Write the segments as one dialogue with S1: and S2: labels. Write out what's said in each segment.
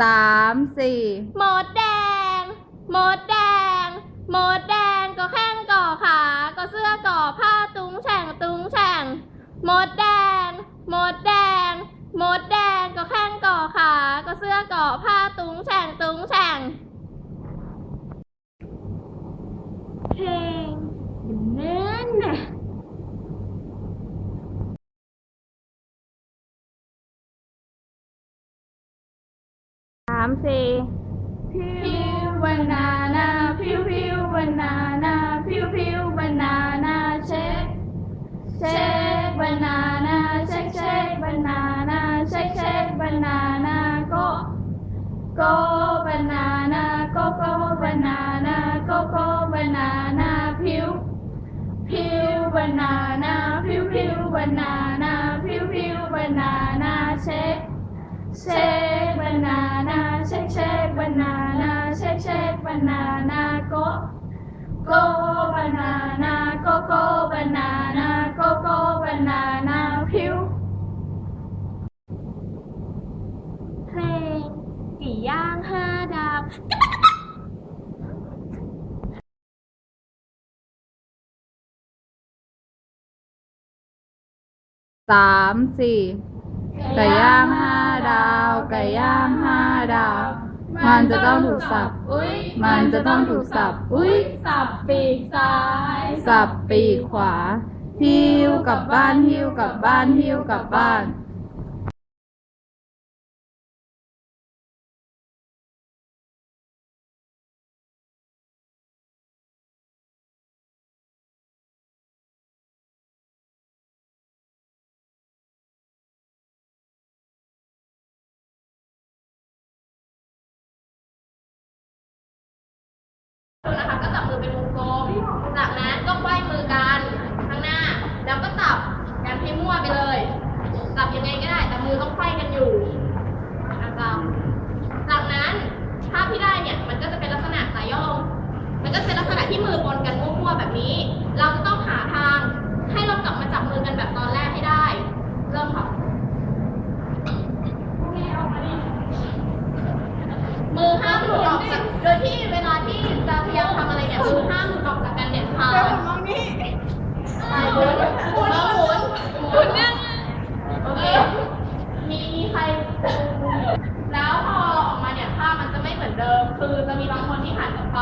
S1: สามสี่
S2: หมดแดง หมดแดง หมดแดงก็แข้งก่อขา ก็เสื้อก่อผ้าตุงแฉ่งตุงแฉ่ง หมดแดง หมดแดง หมดแดงก็แข้งก่อขา ก็เสื้อ banana, pew pew banana, pew pew banana, check, check banana, check, check banana, check, check banana, go, go banana, go go banana, go go banana, pew, pew banana, pew pew banana, pew pew banana, check, check. Banana, go go banana, go go banana, go go banana, พิวเพลงกี่ย่างห้าดาว
S1: สามสี่ไก่ย่างห้าดาวไก่ย่างห้าดาว มันจะต้องถูกสับ
S2: อุ้ย
S1: มันจะต้องถูกสับ อุ้ย
S2: สับปีกซ้าย
S1: สับปีกขวาหิ้วกลับบ้านหิ้วกลับบ้านหิ้วกลับบ้าน
S2: นะคะก็จับมือเป็นวงกลม จากนั้นก็ไขว้มือกันข้างหน้า แล้วก็จับกันให้มั่วไปเลย จับยังไงก็ได้ แต่มือต้องไขว้กันอยู่นะครับจากนั้นภาพที่ได้เนี่ย มันก็จะเป็นลักษณะสายโยง มันก็จะเป็นลักษณะที่มือปนกันมั่วๆแบบนี้ เราจะต้องหาทางให้เรากลับมาจับมือกันแบบตอนแรกให้ได้ เริ่มค่ะมือห้ามหลุด อกจากโดยที่เวลาที่จะพยายามทำอะไรเนี่ยมือห้ามหลุดออกจากกันเด็ดขาดมองนี่หมุนหมุนหมุนหมุนเนี่ยโอเคมีใคร แล้วพอออกมาเนี่ยภาพมันจะไม่เหมือนเดิม คือจะมีบางคนที่หันกลับไป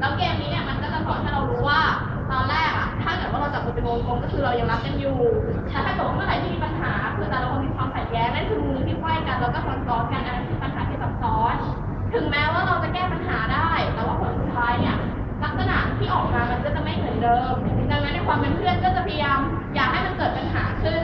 S2: แล้วเกมนี้เนี่ยมันก็จะสอนให้เรารู้ว่าตอนแรกอะถ้าเกิดว่าเราจับมือเป็นวงกลมก็คือเรายังรักกันอยู่แต่ถ้าเกิดว่าเมื่อไหร่ที่มีปัญหา คือแต่ละคนมีความขัดแย้งนั่นคือมือที่ไขว้กันแล้วก็ซ้อนๆกันอัน ถึงแม้ว่าเราจะแก้ปัญหาได้ แต่ว่าผลสุดท้ายเนี่ยลักษณะที่ออกมามันก็จะไม่เหมือนเดิม ดังนั้นในความเป็นเพื่อนก็จะพยายาม อยากให้มันเกิดปัญหาขึ้น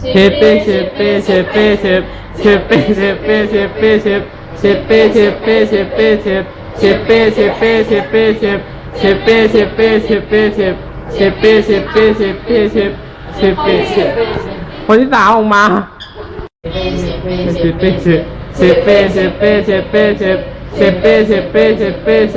S3: เช
S1: เป้เชเป้เชเป้เชเชเป้เชเป้เชเป้เชเชเป้เชเป้เชเป้เชเชเป้เชเป้เชเป้เชเชเป้เชเป้เชเป้เชเชเป้เชเป้เชเป้เชเชเป้เชคนที่สามออกมา
S2: เชเป้เชเป้เชเป้เชเป้เชเป้เชเป้เชเป้เช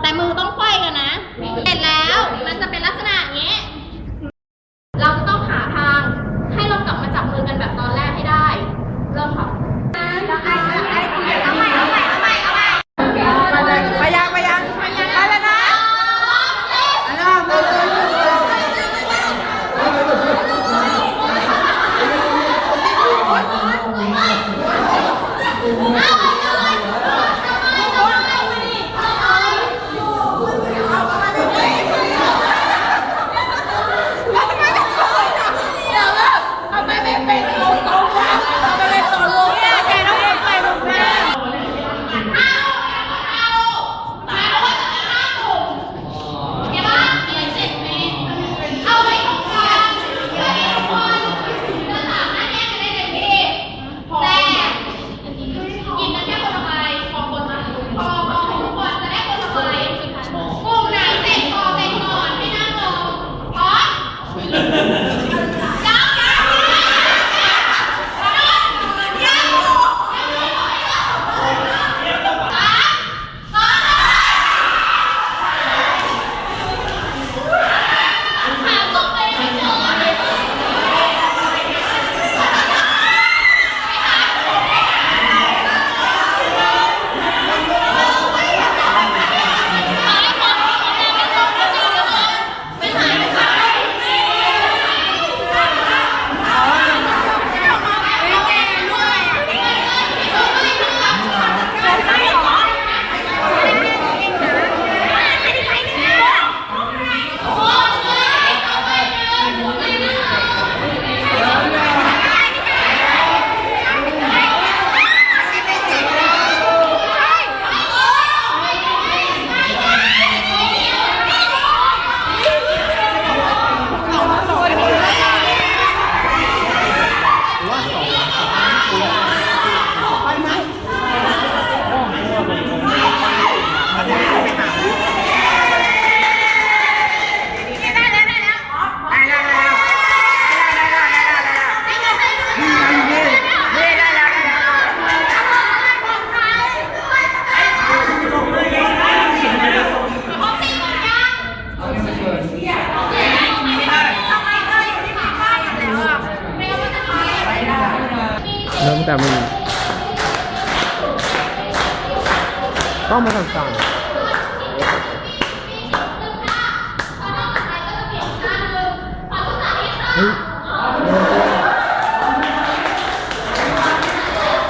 S2: แต่มือต้องไขว้กันนะเสร็จแล้ว
S1: ต้องมาต่างๆเฮ้ย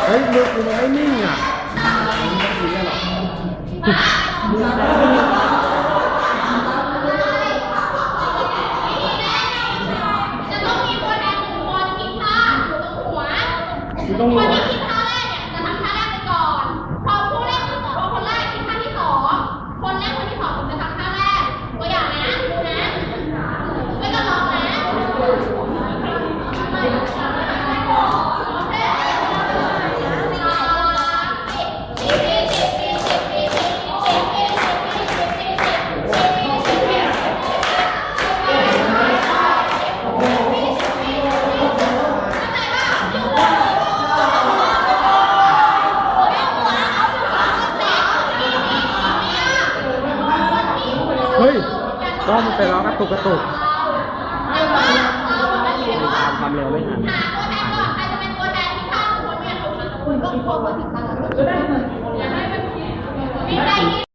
S2: เฮ้ยมือกูมันไม่นิ่งอะ
S4: จะต้องมีคนแอบมองกินตาอยู่ตรงหัว
S2: ต้องหัว
S4: กระตุกทำเร็วไม่ทันที่ข้ามคนไม่อ
S2: ยากลงสื่อ
S4: แล้วก็ลงโค้งตัวถึงตลาด